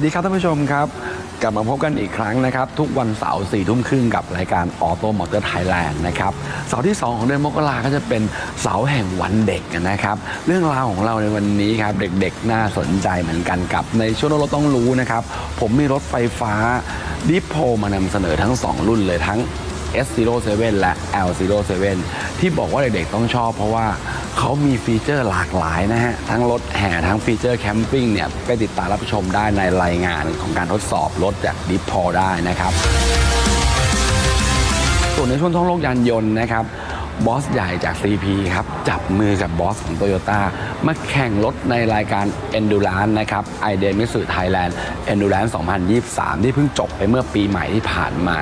สวัสดีครับท่านผู้ชมครับ กลับมาพบกันอีกครั้งนะครับ ทุกวันเสาร์สี่ทุ่มครึ่งกับรายการออโตมอเตอร์ไทยแลนด์นะครับเสาร์ที่ 2 ของเดือนมกราก็จะเป็นเสาร์แห่งวันเด็กนะครับ เรื่องราวของเราในวันนี้ครับ เด็กๆ น่าสนใจเหมือนกันกับ ในช่วงรถต้องรู้นะครับ ผมมีรถไฟฟ้าดิโพมานำเสนอทั้ง 2 รุ่นเลยทั้ง S07 และ L07 ที่บอกว่าเด็กๆต้องชอบเพราะว่าเขามีฟีเจอร์หลากหลายนะฮะ ทั้งรถแห่ทั้งฟีเจอร์แคมปิ้งเนี่ย ไปติดตามรับชมได้ในรายงานของการทดสอบรถจากดิฟพอได้นะครับ ส่วนในช่วงท่องโลกยานยนต์นะครับ บอสใหญ่จาก CP ครับ จับมือกับบอสของ Toyota มาแข่งรถในรายการ Endurance นะครับ i d e m i t s u Thailand Endurance 2023 ที่เพิ่งจบไปเมื่อปีใหม่ที่ผ่านมา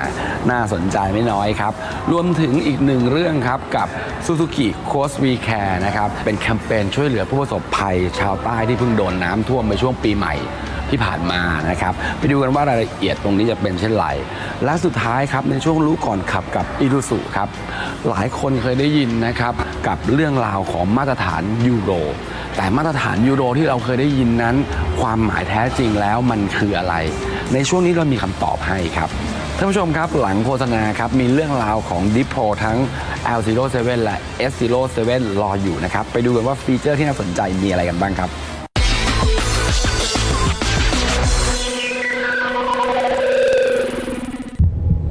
น่าสนใจไม่น้อยครับ รวมถึงอีกหนึ่งเรื่องครับกับ Suzuki Coast We Care นะครับ เป็นแคมเปญช่วยเหลือผู้ประสบภัยชาวใต้ที่เพิ่งโดนน้ำท่วมไปช่วงปีใหม่ ที่ผ่านมานะครับ ไปดูกันว่ารายละเอียดตรงนี้จะเป็นเช่นไรและสุดท้ายครับในช่วงรู้ก่อนขับกับอี u ู u ครับ หลายคนเคยได้ยินนะครับกับเรื่องราวของมาตรฐานยูโร แต่มาตรฐานยูโรที่เราเคยได้ยินนั้น ความหมายแท้จริงแล้วมันคืออะไร ในช่วงนี้เรามีคำตอบให้ครับท่านผู้ชมครับหลังโฆษณาครับมีเรื่องราวของ d i p o ทั้ง L07 และ S07 รออยู่นะครับ ไปดูกันว่าฟีเจอร์ที่น่าสนใจมีอะไรกันบ้างครับ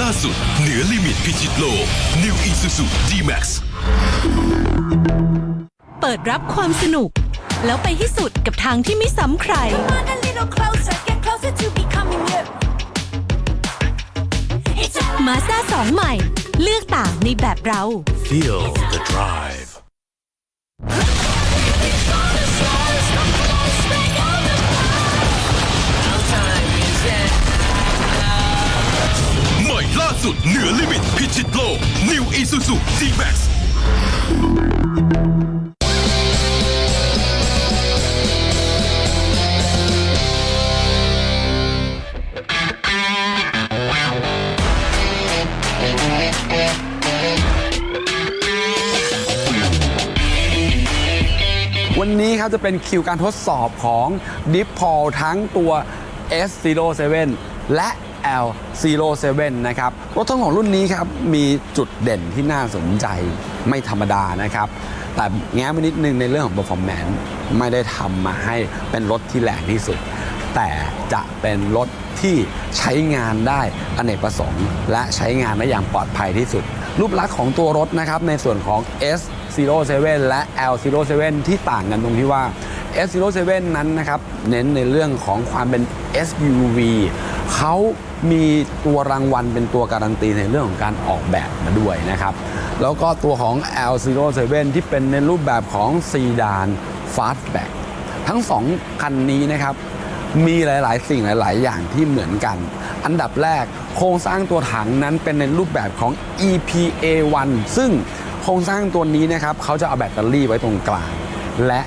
ล่าสุด เหนือลิมิตพิชิตโลก New Isuzu D-Max เปิดรับความสนุก แล้วไปให้สุดกับทางที่ไม่ซ้ำใคร Come on a little closer, get closer to becoming you. It's all มาซ่าสองใหม่ เลือกต่างในแบบเรา Feel the drive สุดเหนือลิมิตพิชิตโลก New Isuzu D-Max วันนี้ครับจะเป็นคิวการทดสอบของ d i p p o l ทั้งตัว S07 และ L07 นะครับ รถทั้งสองรุ่นนี้ครับ มีจุดเด่นที่น่าสนใจไม่ธรรมดานะครับ แต่แง้มไปนิดนึงในเรื่องของ performance ไม่ได้ทำมาให้เป็นรถที่แรงที่สุด แต่จะเป็นรถที่ใช้งานได้อเนกประสงค์ และใช้งานได้อย่างปลอดภัยที่สุด รูปลักษณ์ของตัวรถนะครับ ในส่วนของ S07 และ L07 ที่ต่างกันตรงที่ว่า S07 นั้นนะครับ เน้นในเรื่องของความเป็น SUV เขามีตัวรางวัลเป็นตัวการันตีในเรื่องของการออกแบบมาด้วยนะครับ แล้วก็ตัวของ L07 ที่เป็นในรูปแบบของซีดานฟาสต์แบ็กทั้งสองคันนี้นะครับ มีหลาย ๆ สิ่งหลาย ๆ อย่างที่เหมือนกัน อันดับแรกโครงสร้างตัวถังนั้นเป็นในรูปแบบของ EPA1 ซึ่งโครงสร้างตัวนี้นะครับเขาจะเอาแบตเตอรี่ไว้ตรงกลาง และ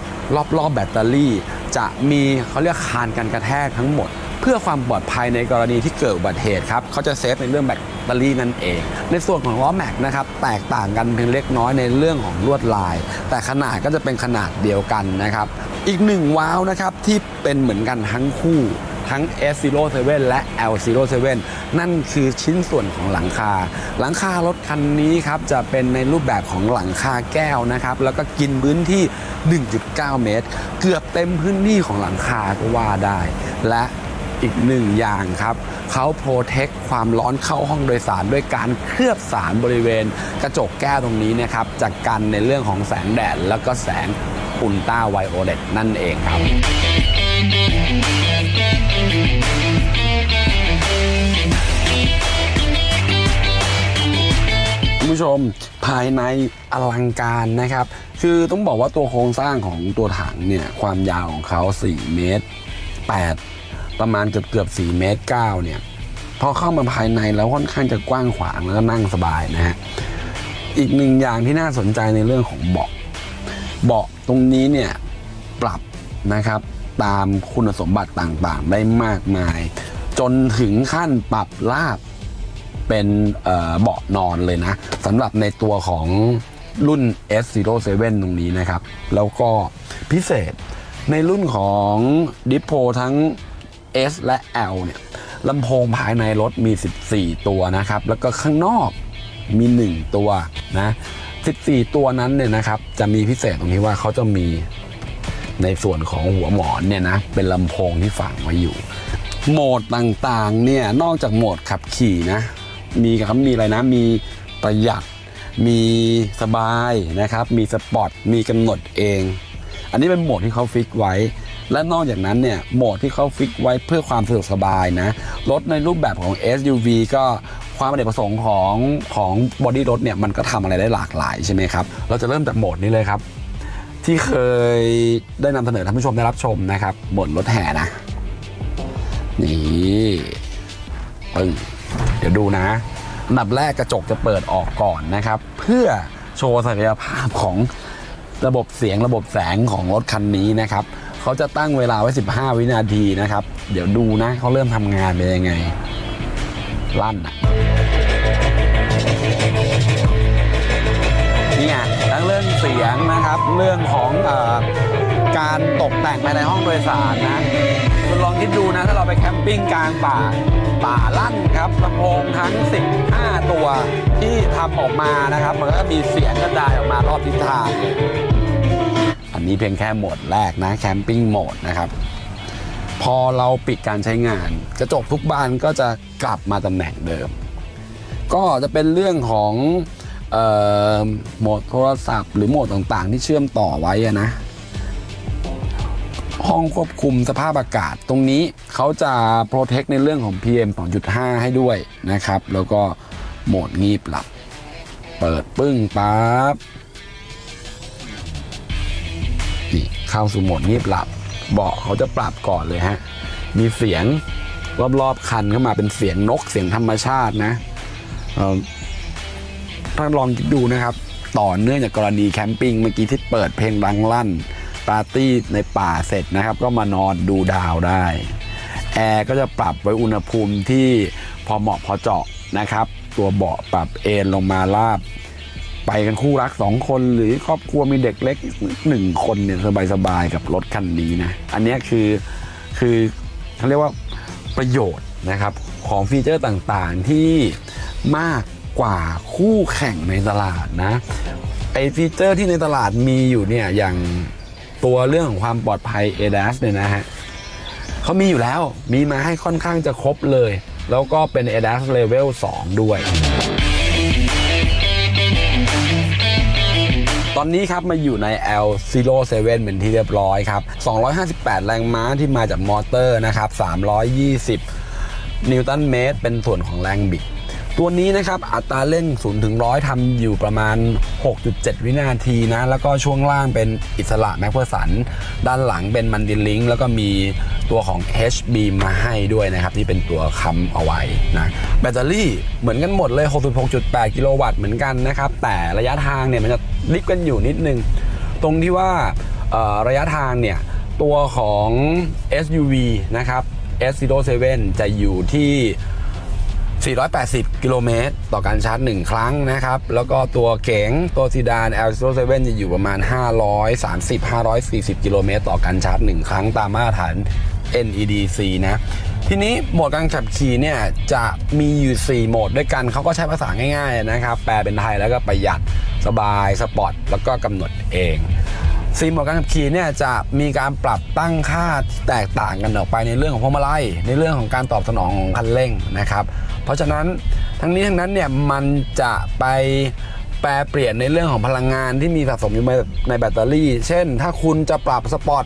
รอบ ๆ แบตเตอรี่ จะมีเขาเรียกคานกันกระแทกทั้งหมด เพื่อความปลอดภัยในกรณีที่เกิดอุบัติเหตุครับเขาจะเซฟในเรื่องแบตเตอรี่นั่นเอง ในส่วนของล้อแม็กนะครับแตกต่างกันเพียงเล็กน้อยในเรื่องของลวดลาย แต่ขนาดก็จะเป็นขนาดเดียวกันนะครับ อีกหนึ่งว้าวนะครับที่เป็นเหมือนกันทั้งคู่ทั้ง S07 และ L07 นั่นคือชิ้นส่วนของหลังคา หลังคารถคันนี้ครับจะเป็นในรูปแบบของหลังคาแก้วนะครับ แล้วก็กินพื้นที่ 1.9 เมตร เกือบเต็มพื้นที่ของหลังคาก็ว่าได้ และ อีกหนึ่งอย่างครับเขาโปรเทคความร้อนเข้าห้องโดยสารด้วยการเคลือบสารบริเวณ กระจกแก้วตรงนี้นะครับจากกันในเรื่องของแสงแดด แล้วก็แสงอุลตราไวโอเลตนั่นเองครับคุณผู้ชมมภายในอลังการนะครับ คือต้องบอกว่าตัวโครงสร้างของตัวถังเนี่ย ความยาวของเขา 4 เมตร 8 ประมาณเกือบเกือบ4เมตร9เนี่ยพอเข้ามาภายในแล้วค่อนข้างจะกว้างขวางแล้วก็นั่งสบายนะฮะอีกหนึ่งอย่างที่น่าสนใจในเรื่องของเบาะเบาะตรงนี้เนี่ยปรับนะครับ ตามคุณสมบัติต่างๆ ได้มากมาย จนถึงขั้นปรับลาบเป็นเอ่อเบาะนอนเลยนะสำหรับในตัวของรุ่น S07 ตรงนี้นะครับ แล้วก็พิเศษในรุ่นของดิโพทั้ง S และ L เนี่ยลำโพงภายในรถมี 14 ตัวนะครับ แล้วก็ข้างนอกมี 1 ตัวนะ 14 ตัวนั้นเนี่ยนะครับ จะมีพิเศษตรงที่ว่าเขาจะมีในส่วนของหัวหมอนเนี่ยนะ เป็นลำโพงที่ฝังไว้อยู่ โหมดต่างๆเนี่ยนอกจากโหมดขับขี่นะ มีครับมีอะไรนะ มีประหยัด มีสบายนะครับ มีสปอร์ต มีกำหนดเอง อันนี้เป็นโหมดที่เขาฟิกไว้ และนอกจากนั้นเนี่ยโหมดที่เขาฟิกไว้เพื่อความสะดวกสบายนะรถในรูปแบบของ SUV ก็ความอเนกประสงค์ของของบอดี้รถเนี่ยมันก็ทำอะไรได้หลากหลายใช่ไหมครับ เราจะเริ่มจากโหมดนี้เลยครับ ที่เคยได้นำเสนอท่านผู้ชมได้รับชมนะครับโหมดรถแห่นะ นี่ปึ้งเดี๋ยวดูนะอันดับแรกกระจกจะเปิดออกก่อนนะครับ เพื่อโชว์ศักยภาพของระบบเสียงระบบแสงของรถคันนี้นะครับ เขาจะตั้งเวลาไว้ 15 วินาทีนะครับ เดี๋ยวดูนะเขาเริ่มทำงานเป็นยังไง ลั่นอะนี่ไงทั้งเรื่องเสียงนะครับ เรื่องของอการตกแต่งภายในห้องโดยสารนะคุณลองคิดดูนะถ้าเราไปแคมปิ้งกลางป่าป่าลั่นครับลำโพงทั้ง 15 ตัวที่ทำออกมานะครับ มันก็มีเสียงกระจายออกมารอบทิศทาง นนี้เพียงแค่โหมดแรกนะแคมปิ้งโหมดนะครับ พอเราปิดการใช้งาน กระจกทุกบานก็จะกลับมาตำแหน่งเดิม ก็จะเป็นเรื่องของออโหมดโทรศัพท์ หรือโหมดต่างๆ ที่เชื่อมต่อไว้นะ ห้องควบคุมสภาพอากาศตรงนี้เขาจะโปรเทคในเรื่องของ PM 2.5 ให้ด้วยนะครับ แล้วก็โหมดงีบหลับ เปิดปึ้งปั๊บ เข้าสู่โหมดงีบหลับ เบาะเขาจะปรับก่อนเลยฮะ มีเสียงรอบๆคันเข้ามาเป็นเสียงนกเสียงธรรมชาตินะถ้าลองคิดดูนะครับ ต่อเนื่องจากกรณีแคมปิ้งเมื่อกี้ที่เปิดเพลงดังลั่นปาร์ตี้ในป่าเสร็จนะครับ ก็มานอนดูดาวได้แอร์ก็จะปรับไว้อุณหภูมิที่พอเหมาะพอเจาะนะครับ ตัวเบาะปรับเอนลงมาลาบ ไปกันคู่รักสองคนหรือครอบครัวมีเด็กเล็กหนึ่งคนเนี่ยสบายๆกับรถคันนี้นะ อันนี้คือคือเขาเรียกว่าประโยชน์นะครับของฟีเจอร์ต่างๆที่มากกว่าคู่แข่งในตลาดนะไอฟีเจอร์ที่ในตลาดมีอยู่เนี่ยอย่างตัวเรื่องของความปลอดภัย ADAS เนี่ยนะฮะเขามีอยู่แล้วมีมาให้ค่อนข้างจะครบเลย แล้วก็เป็น ADAS Level 2 ด้วย ตอนนี้ครับมาอยู่ใน L07 เป็นที่เรียบร้อยครับ 258 แรงม้าที่มาจากมอเตอร์นะครับ 320 นิวตันเมตร เป็นส่วนของแรงบิด ตัวนี้นะครับ อัตราเร่ง0ถึง100ทำอยู่ประมาณ 6.7 วินาทีนะ แล้วก็ช่วงล่างเป็นอิสระแม็กเ e อร์สัน ด้านหลังเป็นมันดิลิงแล้วก็มีตัวของ HB มาให้ด้วยนะครับที่เป็นตัวค้ำเอาไว้นะแบตเตอรี่เหมือนกันหมดเลย 66.8 กิโลวัตต์เหมือนกันนะครับ แต่ระยะทางเนี่ยมันจะ ลิบกันอยู่นิดนึง ตรงที่ว่าระยะทางเนี่ย ตัวของ SUV นะครับ S07 จะอยู่ที่ 480 กิโลเมตร ต่อการชาร์จ 1 ครั้งนะครับ แล้วก็ตัวเก๋งตัวซีดาน L07 จะอยู่ประมาณ 530-540 กิโลเมตร ต่อการชาร์จ 1 ครั้งตามมาตรฐาน NEDC นะ ทีนี้โหมดการขับขี่เนี่ยจะมีอยู่ 4 โหมดด้วยกัน เขาก็ใช้ภาษาง่ายๆนะครับ แปลเป็นไทยแล้วก็ประหยัด สบาย สปอร์ต แล้วก็กำหนดเองซีโหมดการขับขี่เนี่ยจะมีการปรับตั้งค่าที่แตกต่างกันออกไปในเรื่องของพวงมาลัย ในเรื่องของการตอบสนองของคันเร่งนะครับ เพราะฉะนั้นทั้งนี้ทั้งนั้นเนี่ยมันจะไปแปรเปลี่ยนในเรื่องของพลังงานที่มีสะสมอยู่ในแบตเตอรี่ เช่น ถ้าคุณจะปรับสปอร์ต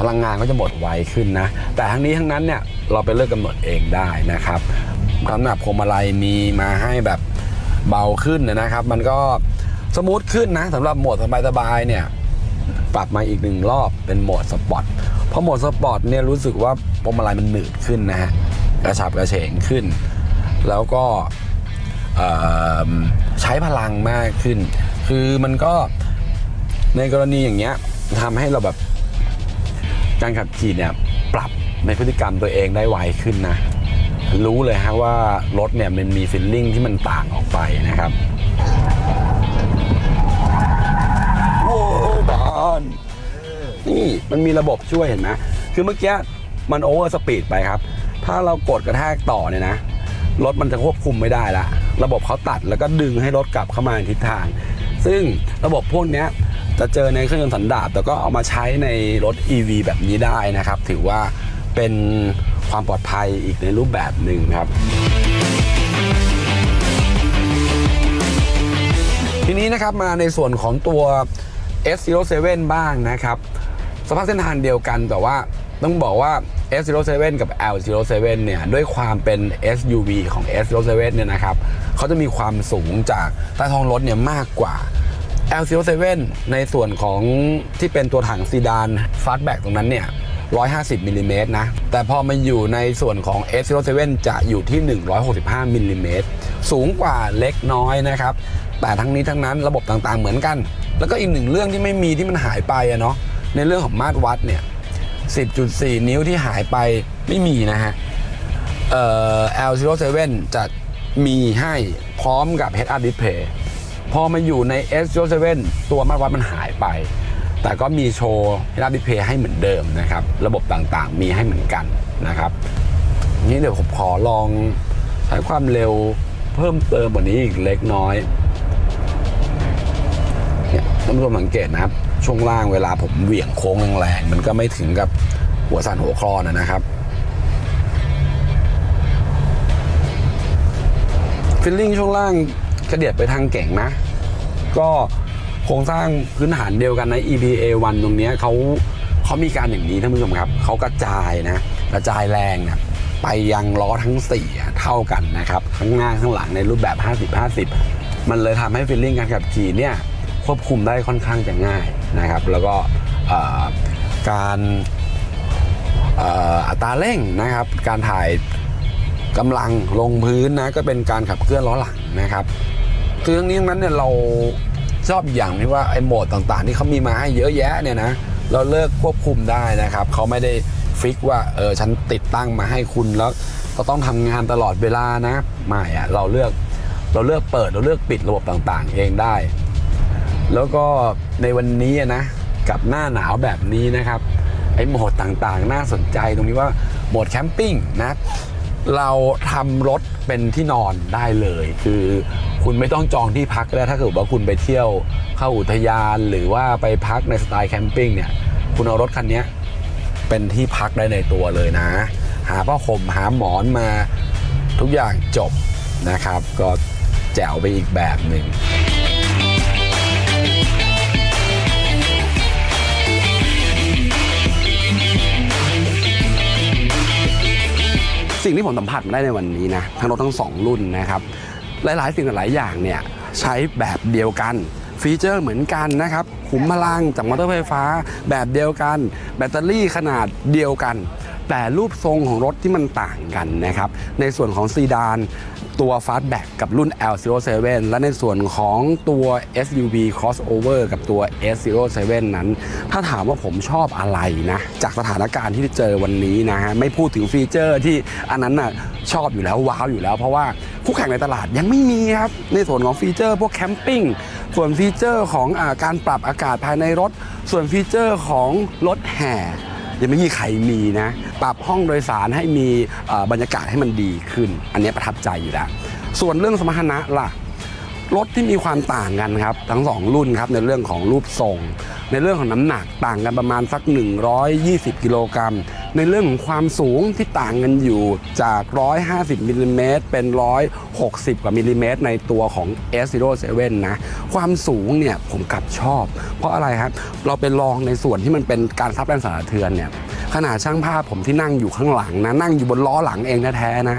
พลังงานก็จะหมดไวขึ้นนะ แต่ทั้งนี้ทั้งนั้นเนี่ยเราไปเลือกกำหนดเองได้นะครับสำหรับพวงมาลัยมีมาให้แบบเบาขึ้นนะครับ มันก็สมูทขึ้นนะสำหรับโหมดสบายๆเนี่ยปรับมาอีกหนึ่งรอบเป็นโหมดสปอร์ตเพราะโหมดสปอร์ตเนี่ยรู้สึกว่าพวงมาลัยมันหนืดขึ้นนะฮะกระฉับกระเฉงขึ้น แล้วก็ใช้พลังมากขึ้น คือมันก็ในกรณีอย่างเงี้ยทำให้เราแบบ การขับขี่เนี่ยปรับในพฤติกรรมตัวเองได้ไวขึ้นนะ รู้เลยฮะว่ารถเนี่ยมันมีฟิลลิ่งที่มันต่างออกไปนะครับโอ้บานนี่มันมีระบบช่วยเห็นไหมคือเมื่อกี้มันโอเวอร์สปีดไปครับ ถ้าเรากดกระแทกต่อเนี่ยนะ รถมันจะควบคุมไม่ได้ละ ระบบเขาตัดแล้วก็ดึงให้รถกลับเข้ามาในทิศทาง ซึ่งระบบพวกนี้ จะเจอในเครื่องยนต์สันดาปแต่ก็เอามาใช้ในรถ EV แบบนี้ได้นะครับ ถือว่าเป็นความปลอดภัยอีกในรูปแบบหนึ่งครับทีนี้นะครับมาในส่วนของตัว S07 บ้างนะครับ สภาพเส้นทางเดียวกันแต่ว่าต้องบอกว่า S07 กับ L07 เนี่ยด้วยความเป็น SUV ของ S07 เนี่ยนะครับเขาจะมีความสูงจากใต้ท้องรถเนี่ยมากกว่า L07 ในส่วนของที่เป็นตัวถังซีดานฟาสต์แบ็กตรงนั้นเนี่ย 150มิลลิเมตรนะ แต่พอมาอยู่ในส่วนของ S07 จะอยู่ที่ 165มิลลิเมตรสูงกว่าเล็กน้อยนะครับ แต่ทั้งนี้ทั้งนั้นระบบต่างๆเหมือนกัน แล้วก็อีกหนึ่งเรื่องที่ไม่มีที่มันหายไปอะเนาะในเรื่องของมาตรวัดเนี่ย 10.4 นิ้วที่หายไปไม่มีนะฮะเอ่อ L07 จะมีให้พร้อมกับ Head Up Display พอมาอยู่ใน S07 ตัวมาตรวัดมันหายไป แต่ก็มีโชว์ Head Up Display ให้เหมือนเดิมนะครับ ระบบต่างๆ มีให้เหมือนกันนะครับนี้เดี๋ยวผมขอลองใช้ความเร็วเพิ่มเติมกว่านี้อีกเล็กน้อยเนี่ยท่านผู้ชมสังเกตนะครับ ช่วงล่างเวลาผมเหวี่ยงโค้งแรงๆมันก็ไม่ถึงกับหัวสั่นหัวคลอนนะนะครับฟิลลิ่งช่วงล่าง กระเดียดไปทางเก่งนะ ก็โครงสร้างพื้นฐานเดียวกันใน EPA 1ตรงนี้เขาเขามีการอย่างนี้ท่านผู้ชมครับเขากระจายนะกระจายแรงนะไปยังล้อทั้ง 4 เท่ากันนะครับข้างหน้าข้างหลังในรูปแบบ 50-50 มันเลยทำให้ฟีลลิ่งการขับขี่เนี่ยควบคุมได้ค่อนข้างจะง่ายนะครับ แล้วก็การอัตราเร่งนะครับ การถ่ายกำลังลงพื้นนะก็เป็นการขับเคลื่อนล้อหลังนะครับ คือทั้งนี้ทั้งนั้นเนี่ยเราชอบอย่างที่ว่าไอ้โหมดต่างๆ ที่เขามีมาให้เยอะแยะเนี่ยนะเราเลิกควบคุมได้นะครับเขาไม่ได้ฟิกว่าเออฉันติดตั้งมาให้คุณแล้วเราต้องทำงานตลอดเวลานะไม่อะเราเลือกเราเลือกเปิดเราเลือกปิดระบบต่างๆ เองได้ แล้วก็ในวันนี้นะกับหน้าหนาวแบบนี้นะครับไอ้โหมดต่างๆ น่าสนใจตรงนี้ว่าโหมดแคมปิ้งนะ เราทำรถเป็นที่นอนได้เลย คือคุณไม่ต้องจองที่พักแล้วถ้าเกิดว่าคุณไปเที่ยวเข้าอุทยานหรือว่าไปพักในสไตล์แคมปิ้งเนี่ยคุณเอารถคันเนี้ยเป็นที่พักได้ในตัวเลยนะ หาผ้าห่มหาหมอนมาทุกอย่างจบนะครับ ก็แจ๋วไปอีกแบบหนึ่ง สิ่งที่ผมสัมผัสมาได้ในวันนี้นะทั้งรถทั้งสองรุ่นนะครับ หลาย ๆ สิ่งหลายอย่างเนี่ยใช้แบบเดียวกัน ฟีเจอร์เหมือนกันนะครับขุมพลังจากมอเตอร์ไฟฟ้าแบบเดียวกัน แบตเตอรี่ขนาดเดียวกัน แต่รูปทรงของรถที่มันต่างกันนะครับในส่วนของซีดาน ตัวฟาสต์แบ็กกับรุ่น L07 และในส่วนของตัว SUV crossover กับตัว S07 นั้น ถ้าถามว่าผมชอบอะไรนะ จากสถานการณ์ที่เจอวันนี้นะฮะ ไม่พูดถึงฟีเจอร์ที่อันนั้นน่ะชอบอยู่แล้ว ว้าวอยู่แล้ว เพราะว่าคู่แข่งในตลาดยังไม่มีครับ ในส่วนของฟีเจอร์พวกแคมปิ้งส่วนฟีเจอร์ของอการปรับอากาศภายในรถ ส่วนฟีเจอร์ของรถแห่ ยังไม่มีใครมีนะ ปรับห้องโดยสารให้มีบรรยากาศให้มันดีขึ้น อันนี้ประทับใจอยู่แล้ว ส่วนเรื่องสมรรถนะล่ะรถที่มีความต่างกันครับ ทั้ง 2 รุ่นครับในเรื่องของรูปทรง ในเรื่องของน้ำหนักต่างกันประมาณสัก 120 กิโลกรัม ในเรื่องของความสูงที่ต่างกันอยู่จาก 150มิลลิเมตรเป็น 160 กว่ามิลลิเมตรในตัวของ S07 นะ ความสูงเนี่ยผมกลับชอบ เพราะอะไรครับ เราไปลองในส่วนที่มันเป็นการซับแรงสั่นสะเทือนเนี่ยขนาดช่างภาพผมที่นั่งอยู่ข้างหลังนะ นั่งอยู่บนล้อหลังเองแท้ๆนะ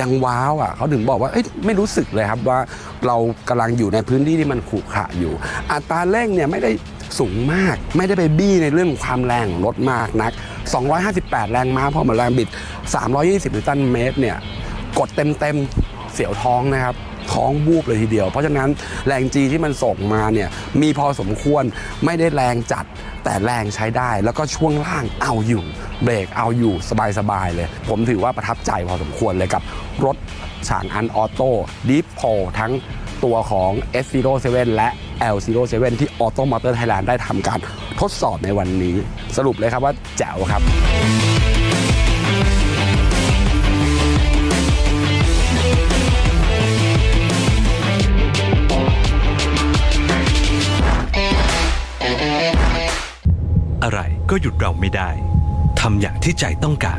ยังว้าวอะเขาถึงบอกว่าไม่รู้สึกเลยครับว่าเรากำลังอยู่ในพื้นที่ที่มันขรุขระอยู่ อัตราเร่งเนี่ยไม่ได้สูงมาก ไม่ได้ไปบี้ในเรื่องของความแรงของรถมากนัก 258 แรงม้าพอมาแรงบิด 320 นิวตันเมตรเนี่ยกดเต็มๆเสียวท้องนะครับท้องบูบเลยทีเดียว เพราะฉะนั้นแรงจีที่มันส่งมาเนี่ยมีพอสมควรไม่ได้แรงจัดแต่แรงใช้ได้ แล้วก็ช่วงล่างเอาอยู่ เบรกเอาอยู่สบายๆเลย ผมถือว่าประทับใจพอสมควรเลยกับรถฉางอันออโต้ดีฟพอทั้งตัวของ S07 และ L07 ที่ Auto Motor Thailand ได้ทำการทดสอบในวันนี้ สรุปเลยครับว่าแจ๋วครับอะไรก็หยุดเราไม่ได้ ทำอย่างที่ใจต้องการ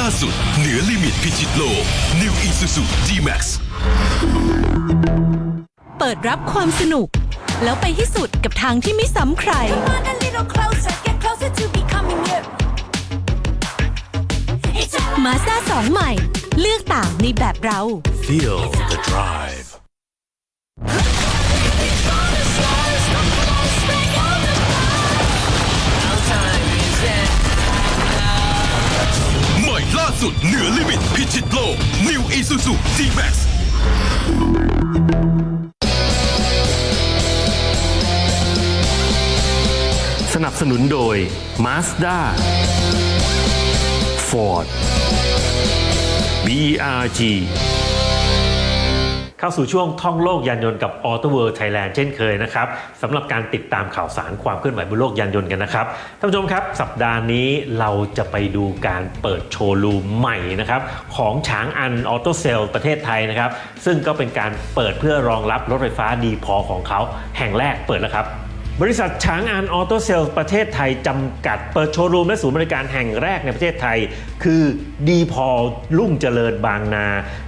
ล่าสุด เหนือลิมิตพิชิตโลก New Isuzu D-Max เปิดรับความสนุก แล้วไปให้สุดกับทางที่ไม่ซ้ำใคร Come on a little closer, get closer to becoming you. It's all มาซ่าสองใหม่ เลือกต่างในแบบเรา Feel the drive Isuzu D-Max สนับสนุนโดย Mazda Ford BRG เข้าสู่ช่วงท่องโลกยานยนต์กับ Auto World Thailand เช่นเคยนะครับสำหรับการติดตามข่าวสารความเคลื่อนไหวบนโลกยานยนต์กันนะครับท่านผู้ชมครับ สัปดาห์นี้เราจะไปดูการเปิดโชว์รูมใหม่นะครับของฉางอันออโตเซลประเทศไทยนะครับซึ่งก็เป็นการเปิดเพื่อรองรับรถไฟฟ้าดีพอของเขาแห่งแรกเปิดแล้วครับ บริษัทช้างอันออโตเซลประเทศไทย จำกัดเปิดโชว์รูมและศูนย์บริการแห่งแรกในประเทศไทย คือดีพอลุ่งเจริญบางนา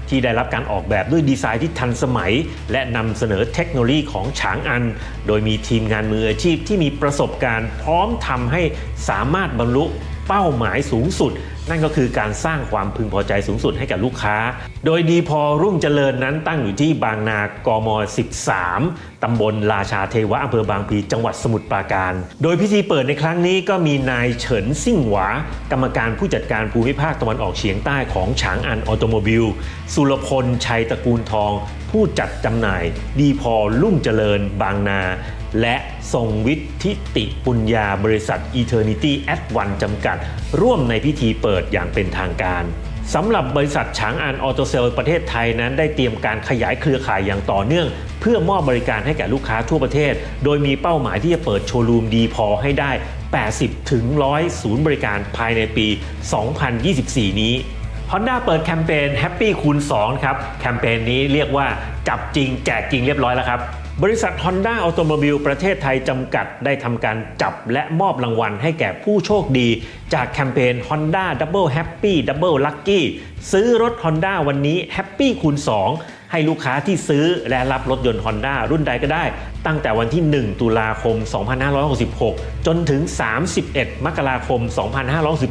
ที่ได้รับการออกแบบด้วยดีไซน์ที่ทันสมัย และนำเสนอเทคโนโลยีของช้างอัน โดยมีทีมงานมืออาชีพที่มีประสบการณ์ พร้อมทำให้สามารถบรรลุเป้าหมายสูงสุด นั่นก็คือการสร้างความพึงพอใจสูงสุดให้กับลูกค้า โดยดีพอรุ่งเจริญนั้นตั้งอยู่ที่บางนากม 13 ตำบลราชาเทวะอำเภอบางพลีจังหวัดสมุทรปราการ โดยพิธีเปิดในครั้งนี้ก็มีนายเฉินซิ่งหวา กรรมการผู้จัดการภูมิภาคตะวันออกเฉียงใต้ของฉางอันออโตโมบิล สุรพลชัยตระกูลทอง ผู้จัดจำหน่าย ดีพอรุ่งเจริญ บางนา และทรงวิทธิติปุญญาบริษัท Eternity at One จำกัด ร่วมในพิธีเปิดอย่างเป็นทางการสำหรับบริษัทช้างอันออโตเซลประเทศไทยนั้นได้เตรียมการขยายเครือข่ายอย่างต่อเนื่อง เพื่อมอบบริการให้แก่ลูกค้าทั่วประเทศ โดยมีเป้าหมายที่จะเปิดโชว์รูมดีพอให้ได้ 80 ถึง 100 ศูนย์บริการภายในปี 2024 นี้ Honda เปิดแคมเปญ Happy คูณ2ครับ แคมเปญนี้เรียกว่าจับจริงแจกจริงเรียบร้อยแล้วครับ บริษัท Honda Automobile ประเทศไทยจำกัดได้ทำการจับและมอบรางวัลให้แก่ผู้โชคดี จากแคมเปญ Honda Double Happy Double Lucky ซื้อรถ Honda วันนี้ Happy คูณ 2 ให้ลูกค้าที่ซื้อและรับรถยนต์ Honda รุ่นใดก็ได้ ตั้งแต่วันที่ 1 ตุลาคม 2566 จนถึง 31 มกราคม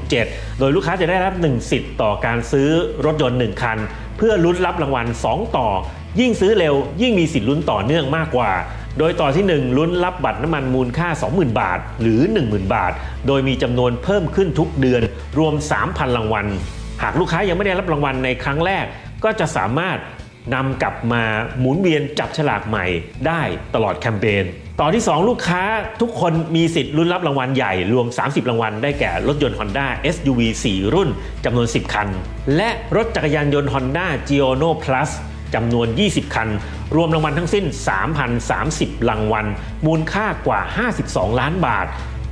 2567 โดยลูกค้าจะได้รับ 1 สิทธิ์ต่อการซื้อรถยนต์ 1 คัน เพื่อลุ้นรับรางวัล 2 ต่อ ยิ่งซื้อเร็ว ยิ่งมีสิทธิ์ลุ้นต่อเนื่องมากกว่า โดยต่อที่ 1 ลุ้นรับบัตรน้ำมันมูลค่า 20,000 บาท หรือ 10,000 บาท โดยมีจำนวนเพิ่มขึ้นทุกเดือน รวม 3,000 รางวัล หากลูกค้ายังไม่ได้รับรางวัลในครั้งแรก ก็จะสามารถนำกลับมาหมุนเวียนจับฉลากใหม่ได้ตลอดแคมเปญ ต่อที่ 2 ลูกค้าทุกคนมีสิทธิ์ลุ้นรับรางวัลใหญ่รวม 30 รางวัลได้แก่รถยนต์ Honda SUV 4 รุ่นจำนวน 10 คัน และรถจักรยานยนต์ Honda g i o n o Plus จำนวน 20 คัน รวมรางวัลทั้งสิ้น 3,030 รางวัล มูลค่ากว่า 52 ล้านบาท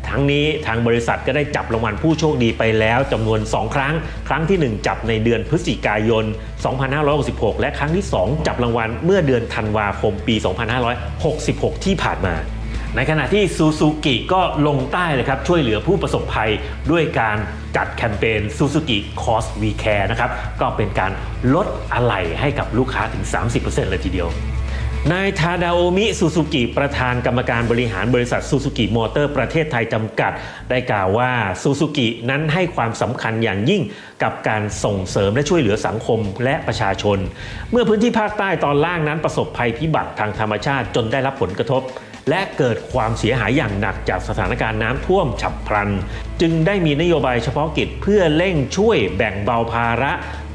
ทั้งนี้ทางบริษัทก็ได้จับรางวัลผู้โชคดีไปแล้วจำนวน 2 ครั้ง ครั้งที่ 1 จับในเดือนพฤศจิกายน 2566 และครั้งที่ 2 จับรางวัลเมื่อเดือนธันวาคมปี 2566 ที่ผ่านมา ในขณะที่ซูซูกิก็ลงใต้เลยครับช่วยเหลือผู้ประสบภัยด้วยการจัดแคมเปญ Suzuki Cost We Care นะครับก็เป็นการลดอะไหล่ให้กับลูกค้าถึง 30%เลยทีเดียวนายทาดาโอมิซูซูกิประธานกรรมการบริหารบริษัทซูซูกิมอเตอร์ประเทศไทยจำกัด ได้กล่าวว่าซูซูกินั้นให้ความสำคัญอย่างยิ่งกับการส่งเสริมและช่วยเหลือสังคมและประชาชน เมื่อพื้นที่ภาคใต้ตอนล่างนั้นประสบภัยพิบัติทางธรรมชาติจนได้รับผลกระทบ และเกิดความเสียหายอย่างหนักจากสถานการณ์น้ำท่วมฉับพลัน จึงได้มีนโยบายเฉพาะกิจเพื่อเร่งช่วยแบ่งเบาภาระ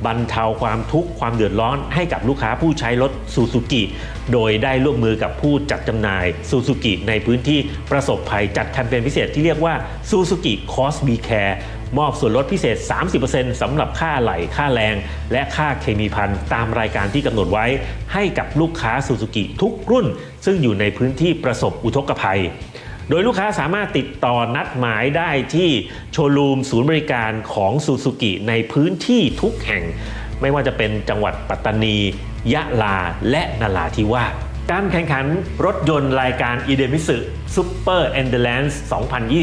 บรรเทาความทุกข์ความเดือดร้อนให้กับลูกค้าผู้ใช้รถซูซูกิ โดยได้ร่วมมือกับผู้จัดจำหน่ายซูซูกิในพื้นที่ประสบภัยจัดแคมเปญพิเศษที่เรียกว่าซูซูกิคอสบีแคร์ มอบส่วนลดพิเศษ 30%สำหรับค่าไหลค่าแรง และค่าเคมีพันตามรายการที่กำหนดไว้ ให้กับลูกค้าซูซูกิทุกรุ่น ซึ่งอยู่ในพื้นที่ประสบอุทกภัยโดยลูกค้าสามารถติดต่อนัดหมายได้ที่โชว์รูมศูนย์บริการของซูซูกิในพื้นที่ทุกแห่ง ไม่ว่าจะเป็นจังหวัดปัตตานี ยะลาและนาราธิวาส การแข่งขันรถยนต์รายการ i d e m i s u Super Endurance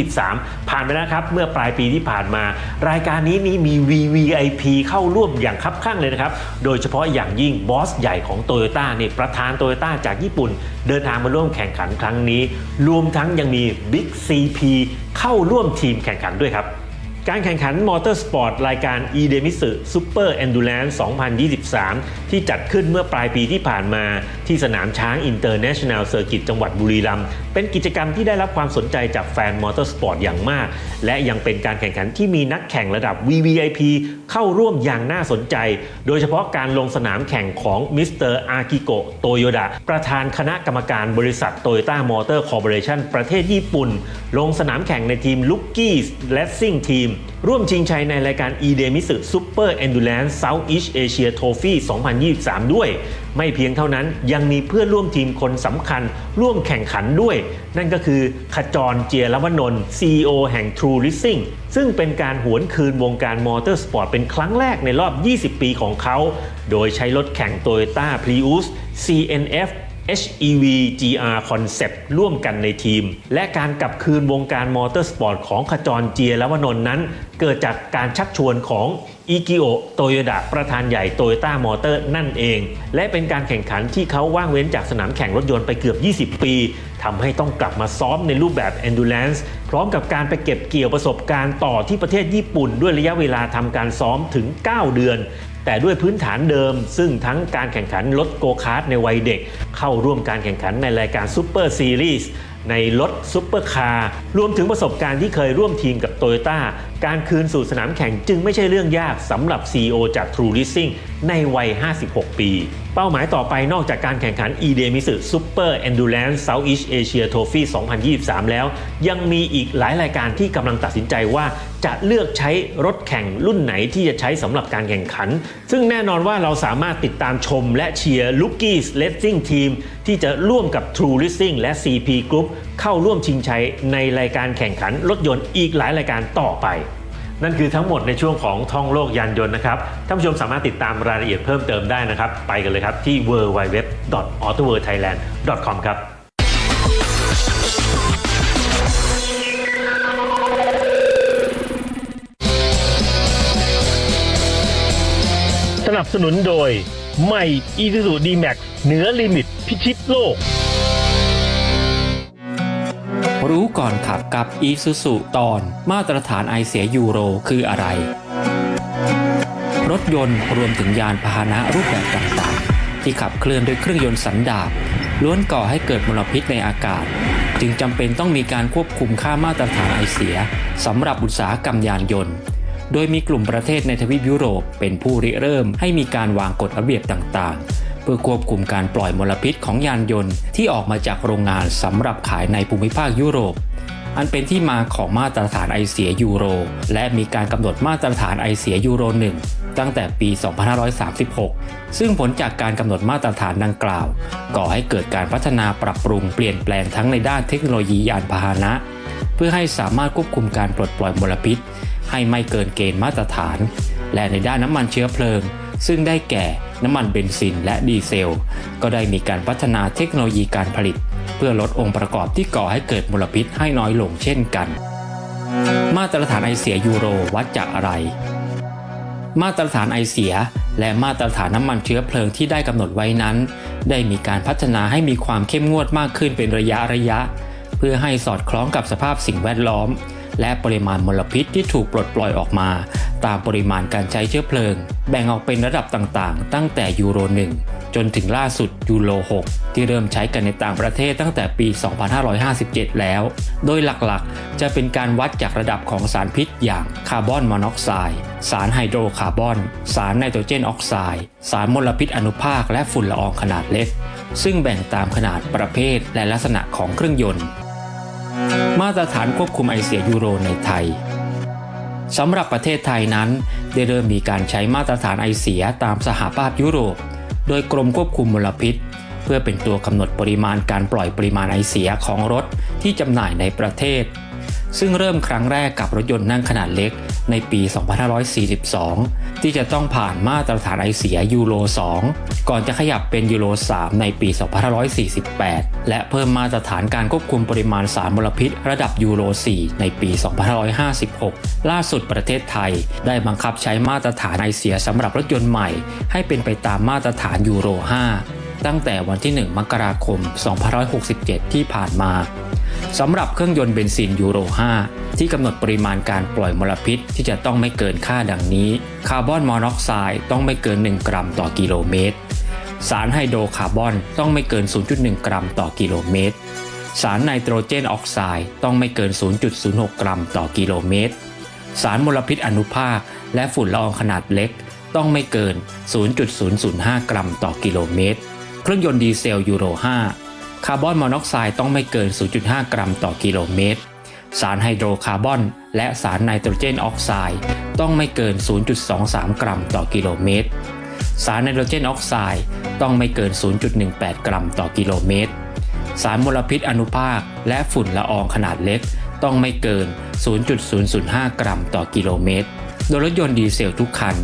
2023 ผ่านไปแล้วครับ เมื่อปลายปีที่ผ่านมา รายการนี้นี่มี VVIP เข้าร่วมอย่างคับข้างเลยนะครับ โดยเฉพาะอย่างยิ่งบอสใหญ่ของ Toyota นี่ประธาน Toyota จากญี่ปุ่น เดินทางมาร่วมแข่งขันครั้งนี้ รวมทั้งยังมี Big CP เข้าร่วมทีมแข่งขันด้วยครับ การแข่งขันมอเตอร์สปอร์ตรายการ e d e m i s u Super Endurance 2023 ที่จัดขึ้นเมื่อปลายปีที่ผ่านมาที่สนามช้าง International Circuit จังหวัดบุรีรัมย์เป็นกิจกรรมที่ได้รับความสนใจจากแฟนมอเตอร์สปอร์ตอย่างมาก และยังเป็นการแข่งขันที่มีนักแข่งระดับ VVIP เข้าร่วมอย่างน่าสนใจ โดยเฉพาะการลงสนามแข่งของมิสเตอร์อากิโกะโตโยดะประธานคณะกรรมการบริษัทโตโยต้ามอเตอร์คอร์ปอเรชันประเทศญี่ปุ่น ลงสนามแข่งในทีมลุกกี้และซิ่งทีม ร่วมชิงชัยในรายการ e d e m i s u Super Endurance Southeast Asia Trophy 2023 ด้วย ไม่เพียงเท่านั้นยังมีเพื่อนร่วมทีมคนสำคัญ ร่วมแข่งขันด้วย นั่นก็คือขจรเจียรวนนท์ CEO แห่ง True Racing ซึ่งเป็นการหวนคืนวงการมอเตอร์สปอร์ตเป็นครั้งแรกในรอบ 20 ปีของเขา โดยใช้รถแข่ง Toyota Prius CNF HEV GR Concept ร่วมกันในทีม และการกลับคืนวงการมอเตอร์สปอร์ตของขจรเจียและวนนท์นั้น เกิดจากการชักชวนของอิกิโอโตโยดะประธานใหญ่โตโยต้ามอเตอร์นั่นเอง และเป็นการแข่งขันที่เขาว่างเว้นจากสนามแข่งรถยนต์ไปเกือบ 20 ปีทำให้ต้องกลับมาซ้อมในรูปแบบ Endurance พร้อมกับการไปเก็บเกี่ยวประสบการณ์ต่อที่ประเทศญี่ปุ่น ด้วยระยะเวลาทำการซ้อมถึง 9 เดือน แต่ด้วยพื้นฐานเดิม ซึ่งทั้งการแข่งขันรถโกคาร์ทในวัยเด็ก เข้าร่วมการแข่งขันในรายการซูเปอร์ซีรีส์ในรถซุปเปอร์คาร์รวมถึงประสบการณ์ที่เคยร่วมทีมกับโตโยต้า การคืนสู่สนามแข่งจึงไม่ใช่เรื่องยากสำหรับ CEO จาก True Racing ในวัย 56 ปี เป้าหมายต่อไปนอกจากการแข่งขัน e d e m i s u Super Endurance Southeast Asia Trophy 2023 แล้ว ยังมีอีกหลายรายการที่กำลังตัดสินใจว่าจะเลือกใช้รถแข่งรุ่นไหนที่จะใช้สำหรับการแข่งขัน ซึ่งแน่นอนว่าเราสามารถติดตามชมและเชียร์ Lookies Racing Team ที่จะร่วมกับ True Racing และ CP Group เข้าร่วมชิงชัยในรายการแข่งขันรถยนต์อีกหลายรายการต่อไป นั่นคือทั้งหมดในช่วงของท่องโลกยานยนต์นะครับท่านผู้ชมสามารถติดตามรายละเอียดเพิ่มเติมได้นะครับ ไปกันเลยครับที่ www.autoworldthailand.com ครับสนับสนุนโดยใหม่ Isuzu D-Max เหนือลิมิตพิชิตโลก รู้ก่อนขับกับ e s u s u ตอน มาตรฐานไอเสียยูโรคืออะไร รถยนต์รวมถึงยานพาหนะรูปแบบต่างๆ ที่ขับเคลื่อนด้วยเครื่องยนต์สันดาปล้วนก่อให้เกิดมลพิษในอากาศ จึงจำเป็นต้องมีการควบคุมค่ามาตรฐานไอเสียสำหรับอุตสาหกรรมยานยนต์ โดยมีกลุ่มประเทศในทวีปยุโรปเป็นผู้ริเริ่มให้มีการวางกฎระเบียบต่างๆ เพื่อควบคุมการปล่อยมลพิษของยานยนต์ที่ออกมาจากโรงงานสำหรับขายในภูมิภาคยุโรป อันเป็นที่มาของมาตรฐานไอเสียยูโร และมีการกำหนดมาตรฐานไอเสียยูโร 1 ตั้งแต่ปี 2536 ซึ่งผลจากการกำหนดมาตรฐานดังกล่าว ก่อให้เกิดการพัฒนาปรับปรุงเปลี่ยนแปลงทั้งในด้านเทคโนโลยียานพาหนะ เพื่อให้สามารถควบคุมการปลดปล่อยมลพิษ ให้ไม่เกินเกณฑ์มาตรฐาน และในด้านน้ำมันเชื้อเพลิง ซึ่งได้แก่น้ำมันเบนซินและดีเซล ก็ได้มีการพัฒนาเทคโนโลยีการผลิต เพื่อลดองค์ประกอบที่ก่อให้เกิดมลพิษให้น้อยลงเช่นกัน มาตรฐานไอเสียยูโรวัดจากอะไร มาตรฐานไอเสียและมาตรฐานน้ำมันเชื้อเพลิงที่ได้กำหนดไว้นั้น ได้มีการพัฒนาให้มีความเข้มงวดมากขึ้นเป็นระยะระยะ เพื่อให้สอดคล้องกับสภาพสิ่งแวดล้อม และปริมาณมลพิษที่ถูกปลดปล่อยออกมา ตามปริมาณการใช้เชื้อเพลิง แบ่งออกเป็นระดับต่างๆ ตั้งแต่ยูโร 1 จนถึงล่าสุดยูโร 6 ที่เริ่มใช้กันในต่างประเทศตั้งแต่ปี 2557 แล้ว โดยหลักๆ จะเป็นการวัดจากระดับของสารพิษอย่างคาร์บอนมอนอกไซด์สารไฮโดรคาร์บอน สารไนโตรเจนออกไซด์ สารมลพิษอนุภาคและฝุ่นละอองขนาดเล็ก ซึ่งแบ่งตามขนาดประเภทและลักษณะของเครื่องยนต์ มาตรฐานควบคุมไอเสียยูโรในไทย สำหรับประเทศไทยนั้น ได้เริ่มมีการใช้มาตรฐานไอเสียตามสหภาพยุโรป โดยกรมควบคุมมลพิษ เพื่อเป็นตัวกำหนดปริมาณการปล่อยปริมาณไอเสียของรถที่จำหน่ายในประเทศ ซึ่งเริ่มครั้งแรกกับรถยนต์นั่งขนาดเล็ก ในปี 2542 ที่จะต้องผ่านมาตรฐานไอเสียยูโร 2 ก่อนจะขยับเป็นยูโร 3 ในปี 2548 และเพิ่มมาตรฐานการควบคุมปริมาณสารมลพิษระดับยูโร 4 ในปี 2556 ล่าสุดประเทศไทยได้บังคับใช้มาตรฐานไอเสียสำหรับรถยนต์ใหม่ ให้เป็นไปตามมาตรฐานยูโร 5 ตั้งแต่วันที่ 1 มกราคม 2567 ที่ผ่านมาสำหรับเครื่องยนต์เบนซินยูโร 5 ที่กำหนดปริมาณการปล่อยมลพิษที่จะต้องไม่เกินค่าดังนี้ คาร์บอนมอนอกไซด์ต้องไม่เกิน 1 กรัมต่อกิโลเมตร สารไฮโดรคาร์บอนต้องไม่เกิน 0.1 กรัมต่อกิโลเมตร สารไนโตรเจนออกไซด์ต้องไม่เกิน 0.06 กรัมต่อกิโลเมตร สารมลพิษอนุภาค และฝุ่นละอองขนาดเล็ก ต้องไม่เกิน 0.005 กรัมต่อกิโลเมตร เครื่องยนต์ดีเซลยูโร 5 คาร์บอนมอนอกไซด์ต้องไม่เกิน 0.5 กรัมต่อกิโลเมตร สารไฮโดรคาร์บอน และสารไนโตรเจนออกไซด์ต้องไม่เกิน 0.23 กรัมต่อกิโลเมตร สารไนโตรเจนออกไซด์ต้องไม่เกิน 0.18 กรัมต่อกิโลเมตร สารมลพิษอนุภาค และฝุ่นละอองขนาดเล็ก ต้องไม่เกิน 0.005 กรัมต่อกิโลเมตร โดยรถยนต์ดีเซลทุกคัน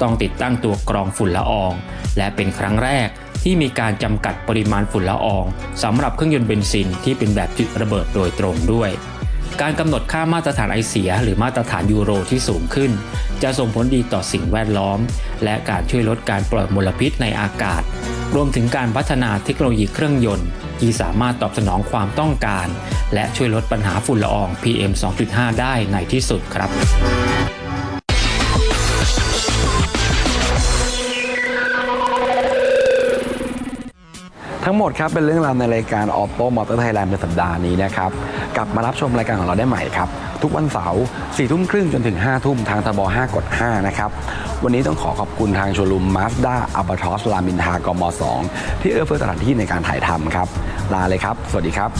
ต้องติดตั้งตัวกรองฝุ่นละออง และเป็นครั้งแรก ที่มีการจำกัดปริมาณฝุ่นละอองสำหรับเครื่องยนต์เบนซินที่เป็นแบบจุดระเบิดโดยตรงด้วย การกำหนดค่ามาตรฐานไอเสีย หรือมาตรฐานยูโรที่สูงขึ้น จะส่งผลดีต่อสิ่งแวดล้อม และการช่วยลดการปล่อยมลพิษในอากาศ รวมถึงการพัฒนาเทคโนโลยีเครื่องยนต์ ที่สามารถตอบสนองความต้องการ และช่วยลดปัญหาฝุ่นละออง PM 2.5 ได้ในที่สุดครับ ทั้งหมดครับเป็นเรื่องราวในรายการออโต้มอเตอร์ไทยแลนด์ในสัปดาห์นี้นะครับ กลับมารับชมรายการของเราได้ใหม่ครับ ทุกวันเสาร์สี่ทุ่มครึ่งจนถึง5ทุ่มทางทบ5กด5นะครับ วันนี้ต้องขอขอบคุณทางโชว์รูมมาสด้าอัลบาทอสลามินทากม2ที่เอื้อเฟื้อสถานที่ในการถ่ายทำครับ ลาเลยครับ สวัสดีครับ